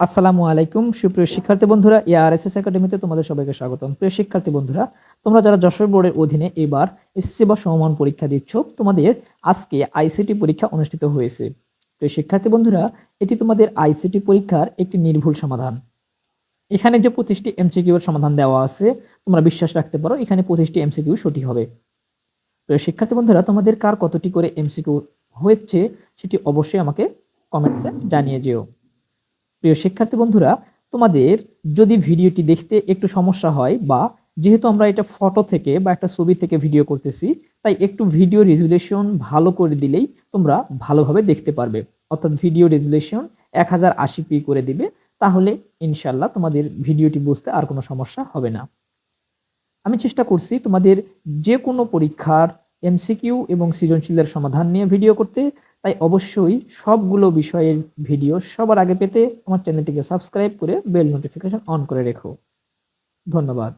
আসসালামু আলাইকুম। সুপ্রিয় শিক্ষার্থী বন্ধুরা এআরএসএস একাডেমিতে তোমাদের সবাইকে স্বাগতম। প্রিয় শিক্ষার্থী বন্ধুরা, তোমরা যারা যশোর বোর্ডের অধীনে এবার এসএসসি বা সমমান পরীক্ষা দিচ্ছ, তোমাদের আজকে আইসিটি পরীক্ষা অনুষ্ঠিত হয়েছে। প্রিয় শিক্ষার্থী বন্ধুরা, এটি তোমাদের আইসিটি পরীক্ষার একটি নির্ভুল সমাধান। এখানে যে পঁচিশটি এমসিকিউ এর সমাধান দেওয়া আছে, তোমরা বিশ্বাস রাখতে পারো, এখানে পঁচিশটি এমসিকিউ সঠিক হবে। প্রিয় শিক্ষার্থী বন্ধুরা, তোমাদের কার কতটি করে এমসিকিউ হয়েছে, সেটি অবশ্যই আমাকে কমেন্টসে জানিয়ে যেও। প্রিয় শিক্ষার্থী বন্ধুরা, তোমাদের যদি ভিডিওটি দেখতে একটু সমস্যা হয় বা যেহেতু আমরা এটা ফটো থেকে বা একটা ছবি থেকে ভিডিও করতেছি, তাই একটু ভিডিও রেজুলেশন ভালো করে দিলেই তোমরা ভালোভাবে দেখতে পারবে। অর্থাৎ ভিডিও রেজুলেশন এক হাজার আশি পি করে দিবে, তাহলে ইনশাল্লাহ তোমাদের ভিডিওটি বুঝতে আর কোনো সমস্যা হবে না। আমি চেষ্টা করছি তোমাদের যে কোনো পরীক্ষার এমসিকিউ এবং সৃজনশীলের সমাধান নিয়ে ভিডিও করতে। তাই অবশ্যই সবগুলো বিষয়ের ভিডিও সবার আগে পেতে আমার চ্যানেলটিকে সাবস্ক্রাইব করে বেল নোটিফিকেশন অন করে রেখো। ধন্যবাদ।